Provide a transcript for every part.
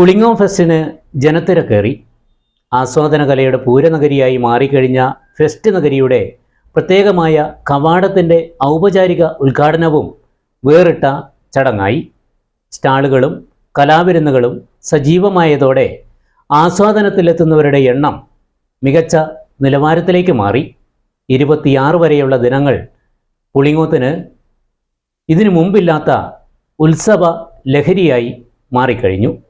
പുളിങ്ങോ ഫെസ്റ്റിന് ജനത്തിരക്കേറി ആസ്വാദന കലയുടെ പൂരനഗരിയായി മാറിക്കഴിഞ്ഞ ഫെസ്റ്റ് നഗരിയുടെ പ്രത്യേകമായ കവാടത്തിന്റെ ഔപചാരിക ഉദ്ഘാടനവും വേറിട്ട ചടങ്ങായി. സ്റ്റാളുകളും കലാവിരുന്നുകളും സജീവമായതോടെ ആസ്വാദനത്തിലെത്തുന്നവരുടെ എണ്ണം മികച്ച നിലവാരത്തിലേക്ക് മാറി. ഇരുപത്തിയാറ് വരെയുള്ള ദിനങ്ങൾ പുളിങ്ങോത്തിന് ഇതിനു മുമ്പില്ലാത്ത ഉത്സവ ലഹരിയായി മാറിക്കഴിഞ്ഞു.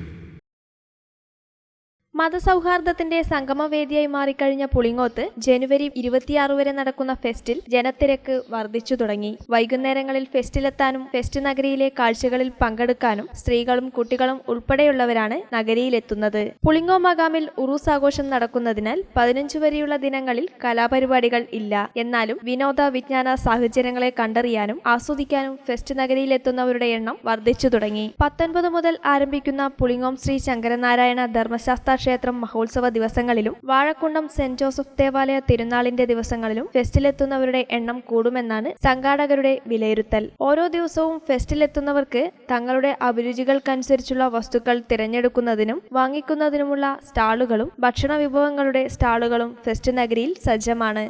മതസൗഹാർദ്ദത്തിന്റെ സംഗമവേദിയായി മാറിക്കഴിഞ്ഞ പുളിങ്ങോത്ത് ജനുവരി ഇരുപത്തിയാറ് വരെ നടക്കുന്ന ഫെസ്റ്റിൽ ജനത്തിരക്ക് വർദ്ധിച്ചു തുടങ്ങി. വൈകുന്നേരങ്ങളിൽ ഫെസ്റ്റിലെത്താനും ഫെസ്റ്റ് നഗരിയിലെ കാഴ്ചകളിൽ പങ്കെടുക്കാനും സ്ത്രീകളും കുട്ടികളും ഉൾപ്പെടെയുള്ളവരാണ് നഗരിയിലെത്തുന്നത്. പുളിങ്ങോ മകാമിൽ ഉറൂസ് ആഘോഷം നടക്കുന്നതിനാൽ പതിനഞ്ചു വരെയുള്ള ദിനങ്ങളിൽ കലാപരിപാടികൾ ഇല്ല. എന്നാലും വിനോദ വിജ്ഞാന സാഹചര്യങ്ങളെ കണ്ടറിയാനും ആസ്വദിക്കാനും ഫെസ്റ്റ് നഗരിയിലെത്തുന്നവരുടെ എണ്ണം വർദ്ധിച്ചു തുടങ്ങി. പത്തൊൻപത് മുതൽ ആരംഭിക്കുന്ന പുളിങ്ങോം ശ്രീ ശങ്കരനാരായണ ധർമ്മശാസ്ത്ര ക്ഷേത്രം മഹോത്സവ ദിവസങ്ങളിലും വാഴക്കുണ്ടം സെന്റ് ജോസഫ് ദേവാലയ തിരുനാളിന്റെ ദിവസങ്ങളിലും ഫെസ്റ്റിലെത്തുന്നവരുടെ എണ്ണം കൂടുമെന്നാണ് സംഘാടകരുടെ വിലയിരുത്തൽ. ഓരോ ദിവസവും ഫെസ്റ്റിലെത്തുന്നവർക്ക് തങ്ങളുടെ അഭിരുചികൾക്കനുസരിച്ചുള്ള വസ്തുക്കൾ തിരഞ്ഞെടുക്കുന്നതിനും വാങ്ങിക്കുന്നതിനുമുള്ള സ്റ്റാളുകളും ഭക്ഷണ വിഭവങ്ങളുടെ സ്റ്റാളുകളും ഫെസ്റ്റ് നഗരിയിൽ സജ്ജമാണ്.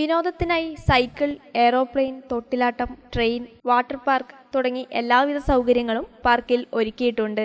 വിനോദത്തിനായി സൈക്കിൾ എയ്റോപ്ലെയിൻ തൊട്ടിലാട്ടം ട്രെയിൻ വാട്ടർ പാർക്ക് തുടങ്ങി എല്ലാവിധ സൗകര്യങ്ങളും പാർക്കിൽ ഒരുക്കിയിട്ടുണ്ട്.